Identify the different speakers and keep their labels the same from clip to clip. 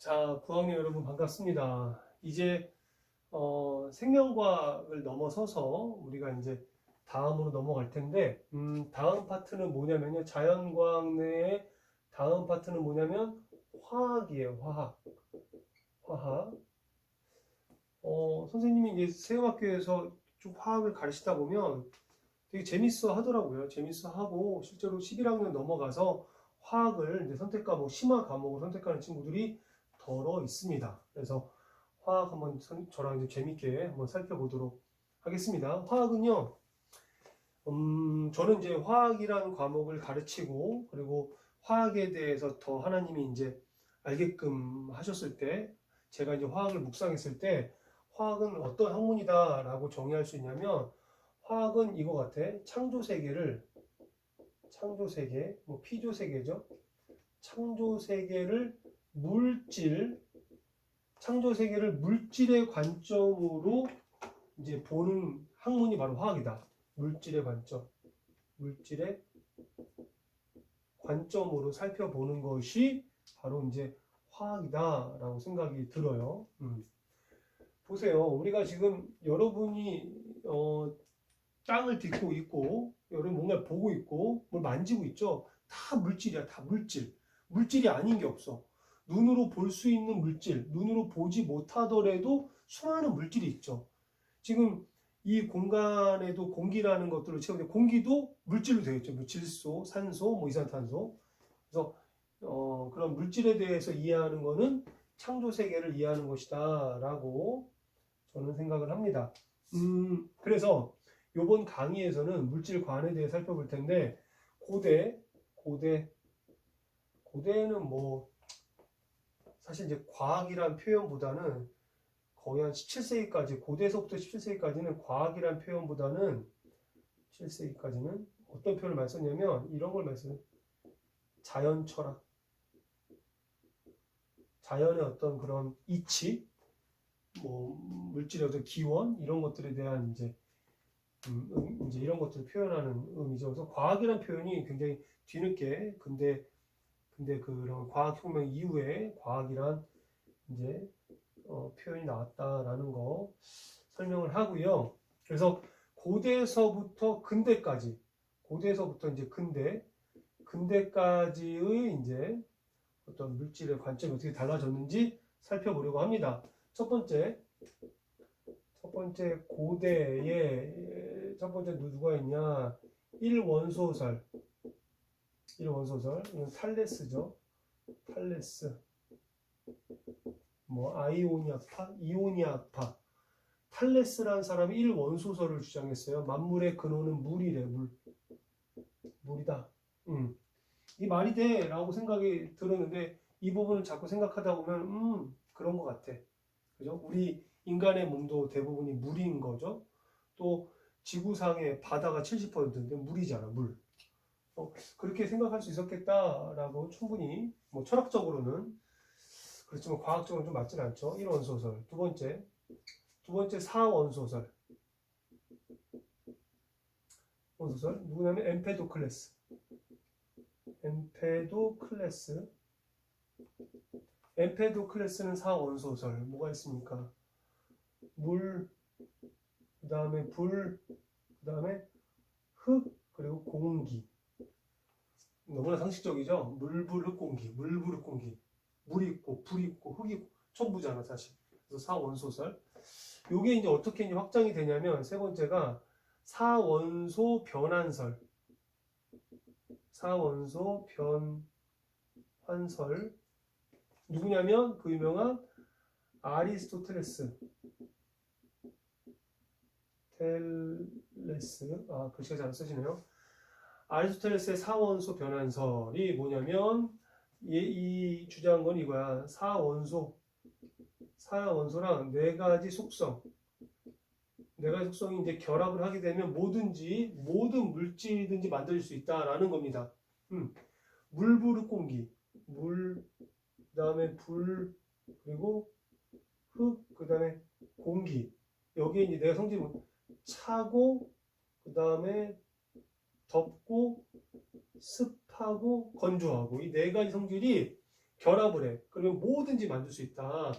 Speaker 1: 자, 9학년 여러분 반갑습니다. 이제 어, 생명과학을 넘어서서 우리가 이제 다음으로 넘어갈 텐데, 음, 다음 파트는 뭐냐면요. 자연과학 내의 다음 파트는 뭐냐면 화학이에요. 화학. 화학. 어, 선생님이 이제 세영학교에서 좀 화학을 가르치다 보면 되게 재밌어 하더라고요. 재밌어 하고 실제로 11학년 넘어가서 화학을 이제 선택 과목, 심화 과목을 선택하는 친구들이 덜어 있습니다. 그래서 화학 한번 선- 저랑 재밌게 한번 살펴보도록 하겠습니다. 화학은요, 음, 저는 이제 화학이라는 과목을 가르치고 그리고 화학에 대해서 더 하나님이 이제 알게끔 하셨을 때 제가 이제 화학을 묵상했을 때 화학은 어떤 학문이다라고 정의할 수 있냐면 화학은 이거 같아. 창조 세계를 창조 세계, 뭐 피조 세계죠. 창조 세계를 물질, 창조 세계를 물질의 관점으로 이제 보는 학문이 바로 화학이다. 물질의 관점, 물질의 관점으로 살펴보는 것이 바로 이제 화학이다라고 생각이 들어요. 음. 보세요. 우리가 지금 여러분이 어, 땅을 딛고 있고, 여러분 뭔가를 보고 있고, 뭘 만지고 있죠. 다 물질이야, 다 물질. 물질이 아닌 게 없어. 눈으로 볼 수 있는 물질, 눈으로 보지 못하더라도 수많은 물질이 있죠. 지금 이 공간에도 공기라는 것들을 채우는데 공기도 물질로 되어 있죠. 뭐 질소, 산소, 뭐 이산탄소. 그래서 어, 그런 물질에 대해서 이해하는 것은 창조 세계를 이해하는 것이다라고 저는 생각을 합니다. 음, 그래서 이번 강의에서는 물질관에 대해 살펴볼 텐데 고대, 고대, 고대는 뭐 사실 이제 과학이란 표현보다는 거의 한 17세기까지 고대에서부터 17세기까지는 과학이란 표현보다는 7세기까지는 어떤 표현을 많이 썼냐면 이런 걸 많이 써요. 자연 철학. 자연의 어떤 그런 이치, 뭐 물질의 어떤 기원 이런 것들에 대한 이제 음, 음, 이제 이런 것들을 표현하는 의미죠. 그래서 과학이라는 표현이 굉장히 뒤늦게 근데 근데 그런 과학혁명 이후에 과학이란 이제 어, 표현이 나왔다라는 거 설명을 하고요. 그래서 고대에서부터 근대까지 고대에서부터 이제 근대 근대까지의 이제 어떤 물질의 관점이 어떻게 달라졌는지 살펴보려고 합니다. 첫 번째 첫 번째 고대에 첫 번째 누가 있냐? 1원소설 1원소설 이건 탈레스죠. 탈레스 뭐 아이오니아파, 이오니아파 탈레스라는 사람이 1 원소설을 주장했어요. 만물의 근원은 물이래 물 물이다. 음. 이 말이 돼라고 생각이 들었는데 이 부분을 자꾸 생각하다 보면 음 그런 것 같아. 그죠? 우리 인간의 몸도 대부분이 물인 거죠. 또 지구상의 바다가 70%인데 물이잖아, 물. 어, 그렇게 생각할 수 있었겠다라고 충분히 뭐 철학적으로는 그렇지만 과학적으로는 좀 맞진 않죠. 1원소설. 두 번째. 두 번째 4원소설. 원소설. 누구냐면 엠페도클레스. 엠페도클레스. 엠페도클레스는 4원소설. 뭐가 있습니까? 물, 그 다음에 불, 그 다음에 흙, 그리고 공기. 너무나 상식적이죠? 물, 불, 흙, 공기. 물, 불, 흙, 공기. 물 있고, 불 있고, 흙 있고, 전부잖아, 사실. 그래서 사원소설. 요게 이제 어떻게 이제 확장이 되냐면, 세 번째가 사원소 변환설. 사원소 변환설. 누구냐면, 그 유명한 아리스토텔레스. 텔레스. 아, 글씨가 잘안 쓰시네요. 아리스토텔레스의 사원소 변환설이 뭐냐면, 이, 이 주장한 건 이거야. 사원소. 사원소랑 네 가지 속성. 네 가지 속성이 이제 결합을 하게 되면 뭐든지, 모든 물질이든지 만들 수 있다라는 겁니다. 음. 물, 불, 흙, 공기. 물, 그 다음에 불, 그리고 흙, 그 다음에 공기. 여기에 이제 내가 성질이 뭐 차고, 그 다음에 덥고, 습하고, 건조하고. 이 네 가지 성질이 결합을 해. 그러면 뭐든지 만들 수 있다.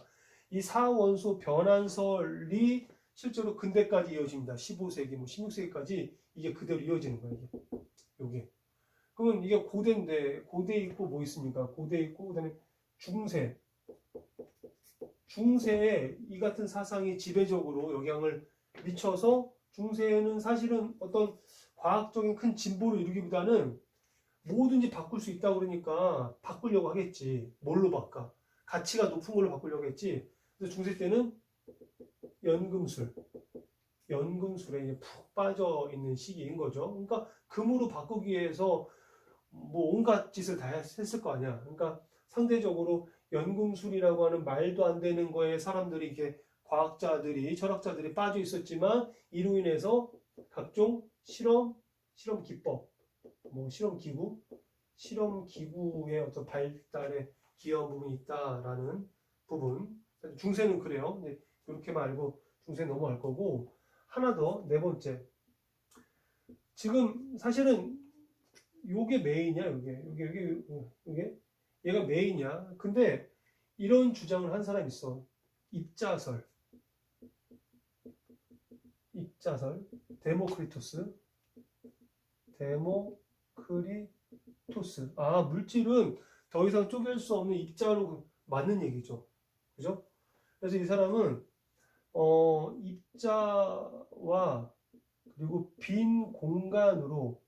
Speaker 1: 이 사원소 변환설이 실제로 근대까지 이어집니다. 15세기, 뭐 16세기까지 이게 그대로 이어지는 거예요. 이게. 그러면 이게 고대인데 고대 있고 뭐 있습니까? 고대 있고 그다음에 중세. 중세에 이 같은 사상이 지배적으로 영향을 미쳐서 중세에는 사실은 어떤 과학적인 큰 진보를 이루기보다는 뭐든지 바꿀 수 있다 그러니까 바꾸려고 하겠지. 뭘로 바꿔? 가치가 높은 걸로 바꾸려고 했지. 그래서 중세 때는 연금술, 연금술에 이제 푹 빠져 있는 시기인 거죠. 그러니까 금으로 바꾸기 위해서 뭐 온갖 짓을 다 했을 거 아니야. 그러니까 상대적으로 연금술이라고 하는 말도 안 되는 거에 사람들이 이렇게 과학자들이 철학자들이 빠져 있었지만 이로 인해서 각종 실험, 실험 기법, 뭐 실험 기구, 실험 기구의 어떤 발달에 기여한 부분이 있다라는 부분. 중세는 그래요. 이렇게 말고 중세 넘어갈 거고 하나 더 네 번째. 지금 사실은 요게 메인이야, 요게 요게 요게 요게 얘가 메인이야. 근데 이런 주장을 한 사람 있어. 입자설. 입자설. 데모크리토스. 데모크리토스. 아, 물질은 더 이상 쪼갤 수 없는 입자로 맞는 얘기죠. 그죠? 그래서 이 사람은 어, 입자와 그리고 빈 공간으로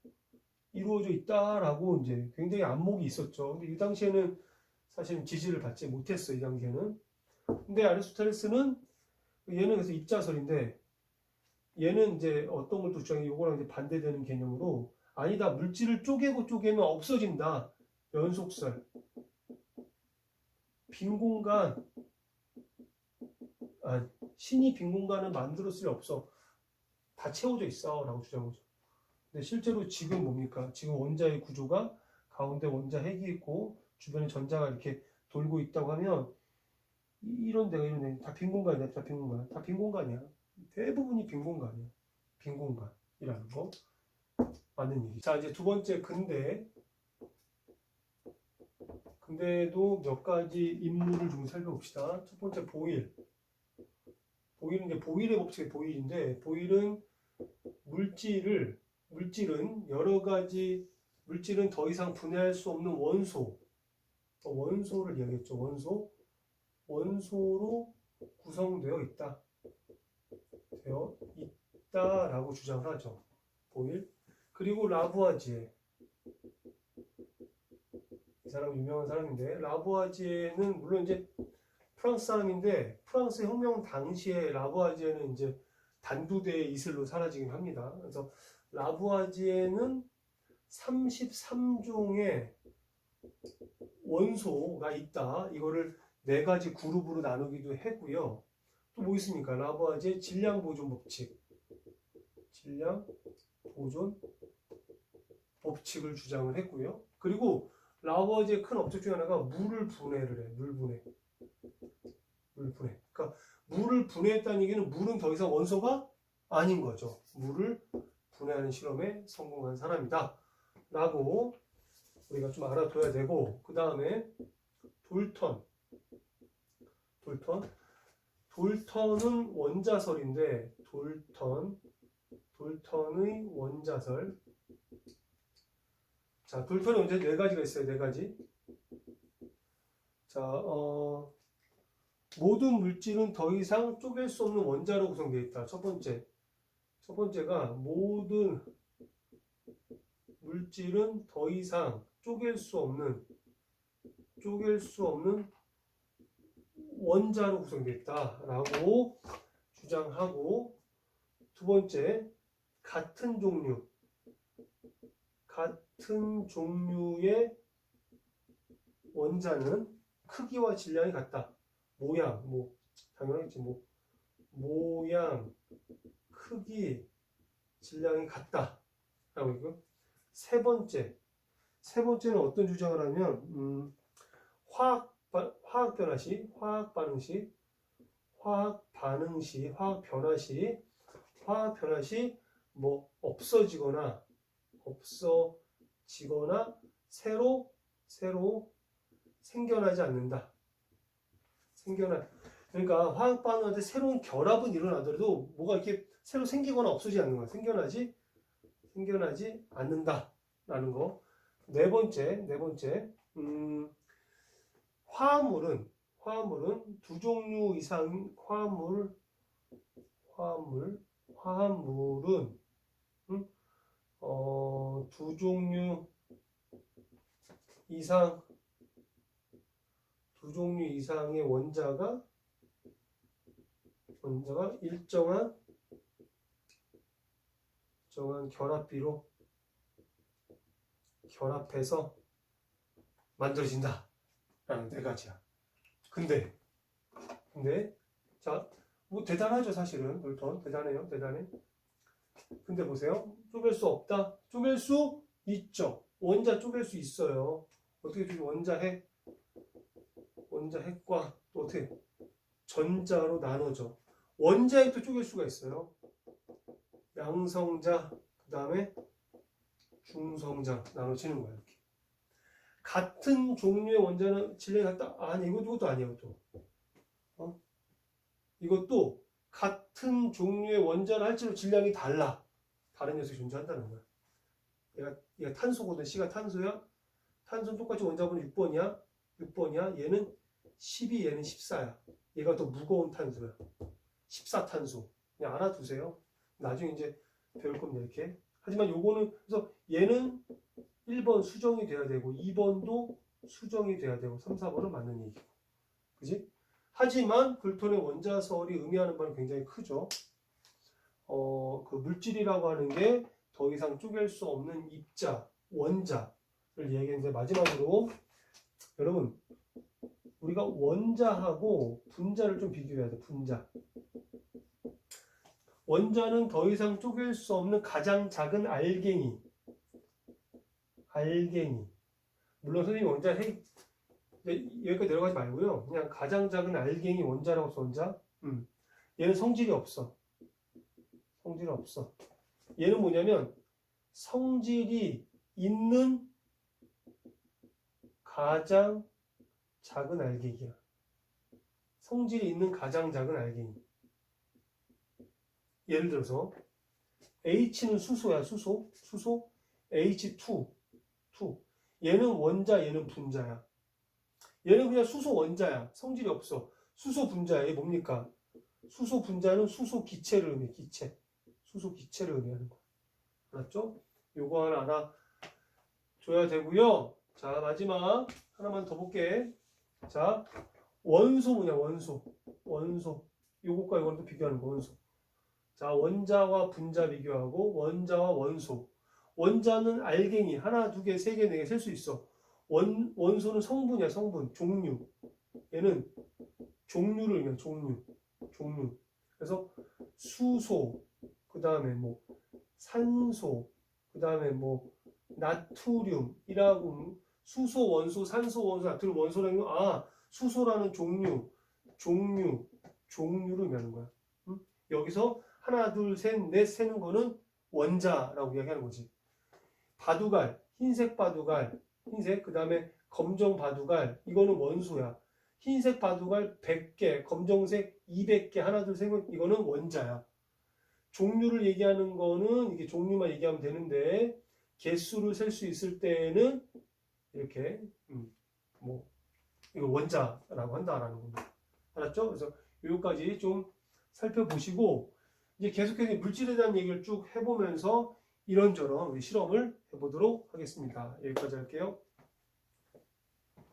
Speaker 1: 이루어져 있다라고 이제 굉장히 안목이 있었죠. 근데 이 당시에는 사실은 지지를 받지 못했어요. 이 당시에는. 근데 아리스토텔레스는 얘는 그래서 입자설인데 얘는 이제 어떤 걸또 주장해 요거랑 이제 반대되는 개념으로 아니다 물질을 쪼개고 쪼개면 없어진다. 연속설. 빈 공간. 아, 신이 빈 공간을 만들었을 리 없어. 다 채워져 있어 라고 주장하죠. 근데 실제로 지금 뭡니까? 지금 원자의 구조가 가운데 원자 핵이 있고 주변에 전자가 이렇게 돌고 있다고 하면 이- 이런 데가 이런 데다빈 공간이야 다 빈 공간. 다 빈 공간이야 대부분이 빈 공간이야. 빈 공간이라는 거. 맞는 얘기. 자, 이제 두 번째 근대. 근대도 몇 가지 인물을 좀 살펴봅시다. 첫 번째 보일. 보일은 이제 보일의 법칙의 보일인데, 보일은 물질을, 물질은 여러 가지, 물질은 더 이상 분해할 수 없는 원소. 어, 원소를 이야기했죠. 원소. 원소로 구성되어 있다. 되어 있다라고 주장을 하죠. 보일. 그리고 라부아지에 이 사람 유명한 사람인데 라부아지에는 물론 이제 프랑스 사람인데 프랑스 혁명 당시에 라부아지에는 이제 단두대의 이슬로 사라지긴 합니다. 그래서 라부아지에는 33종의 원소가 있다. 이거를 네 가지 그룹으로 나누기도 했고요. 또 뭐 있습니까? 라부아지의 질량 보존 법칙. 질량 보존 법칙을 주장을 했고요. 그리고 라부아지의 큰 업적 중에 하나가 물을 분해를 해. 물 분해. 물 분해. 그러니까 물을 분해했다는 얘기는 물은 더 이상 원소가 아닌 거죠. 물을 분해하는 실험에 성공한 사람이다. 라고 우리가 좀 알아둬야 되고 그 다음에 돌턴 돌턴 돌턴은 원자설인데 돌턴 돌턴의 원자설. 자 돌턴이 언제 네 가지가 있어요 네 가지? 자 어, 모든 물질은 더 이상 쪼갤 수 없는 원자로 구성되어 있다. 첫 번째. 첫 번째가 모든 물질은 더 이상 쪼갤 수 없는 쪼갤 수 없는 원자로 구성되어 있다라고 주장하고 두 번째 같은 종류 같은 종류의 원자는 크기와 질량이 같다. 모양 뭐 당연하겠지 뭐 모양 크기 질량이 같다 라고 있고 세 번째 세 번째는 어떤 주장을 하면 음, 화학 바- 화학 변화 시, 화학 반응 시, 화학 반응 시, 화학 변화 시, 화학 변화 시 뭐 없어지거나 없어지거나 새로 새로 생겨나지 않는다. 생겨나 그러니까 화학 반응할 때 새로운 결합은 일어나더라도 뭐가 이렇게 새로 생기거나 없어지지 않는 거야. 생겨나지 생겨나지 않는다라는 거. 네 번째, 네 번째, 음, 화합물은 화합물은 두 종류 이상 화합물 화합물 화합물은 음, 어, 두 종류 이상 두 종류 이상의 원자가 원자가 일정한 일정한 결합비로 결합해서 만들어진다. 라는 네 가지야. 근데, 근데, 자, 뭐 대단하죠, 사실은. 놀턴. 대단해요, 대단해. 근데 보세요. 쪼갤 수 없다? 쪼갤 수 있죠. 원자 쪼갤 수 있어요. 어떻게 쪼개? 원자 핵, 원자 핵과 또 어떻게? 전자로 나눠져. 원자 핵도 쪼갤 수가 있어요. 양성자, 그 다음에 중성자 나눠지는 거야, 이렇게. 같은 종류의 원자는 질량이 같다? 아니, 이것도, 아니야, 이것도. 어? 이것도 같은 종류의 원자를 할지라도 질량이 달라. 다른 녀석이 존재한다는 거야. 얘가, 얘가 탄소거든. C가 탄소야. 탄소는 똑같이 원자번호 6번이야. 6번이야. 얘는 12, 얘는 14야. 얘가 더 무거운 탄소야. 14탄소. 그냥 알아두세요. 나중에 이제 배울 겁니다. 이렇게. 하지만 요거는, 그래서 얘는 1번 수정이 돼야 되고 2번도 수정이 돼야 되고 3, 4번은 맞는 얘기고. 그지? 하지만 글톤의 원자설이 의미하는 바는 굉장히 크죠. 어, 그 물질이라고 하는 게 더 이상 쪼갤 수 없는 입자, 원자를 얘기했는데 마지막으로 여러분 우리가 원자하고 분자를 좀 비교해야 돼 분자. 원자는 더 이상 쪼갤 수 없는 가장 작은 알갱이 알갱이. 물론 선생님 원자 핵 네, 여기까지 내려가지 말고요. 그냥 가장 작은 알갱이 원자라고 써 원자. 음. 얘는 성질이 없어. 성질이 없어. 얘는 뭐냐면 성질이 있는 가장 작은 알갱이야. 성질이 있는 가장 작은 알갱이. 예를 들어서 H는 수소야, 수소. 수소 H2 2. 얘는 원자, 얘는 분자야. 얘는 그냥 수소 원자야. 성질이 없어. 수소 분자야. 얘 뭡니까? 수소 분자는 수소 기체를 의미해. 기체. 수소 기체를 의미하는 거야. 알았죠? 요거 하나 알아 줘야 되고요. 자, 마지막 하나만 더 볼게. 자, 원소 뭐냐? 원소. 원소. 요것과 요거는 또 비교하는 거, 원소. 자, 원자와 분자 비교하고 원자와 원소. 원자는 알갱이 하나, 두 개, 세 개, 네 개 셀 수 있어. 원 원소는 성분이야, 성분, 종류. 얘는 종류를 의미해, 종류, 종류. 그래서 수소, 그 다음에 뭐 산소, 그 다음에 뭐 나트륨이라고 수소, 원소, 산소, 원소, 나트륨, 원소라는 건 아, 수소라는 종류, 종류, 종류를 의미하는 거야. 응? 여기서 하나, 둘, 셋, 넷 세는 거는 원자라고 이야기하는 거지. 바두갈, 흰색 바두갈, 흰색, 그 다음에 검정 바두갈, 이거는 원소야. 흰색 바두갈 100개, 검정색 200개, 하나, 둘, 셋, 이거는 원자야. 종류를 얘기하는 거는 이게 종류만 얘기하면 되는데, 개수를 셀 수 있을 때는 이렇게, 음, 뭐, 이거 원자라고 한다라는 겁니다. 알았죠? 그래서 여기까지 좀 살펴보시고, 이제 계속해서 물질에 대한 얘기를 쭉 해보면서 이런저런 실험을 해보도록 하겠습니다. 여기까지 할게요.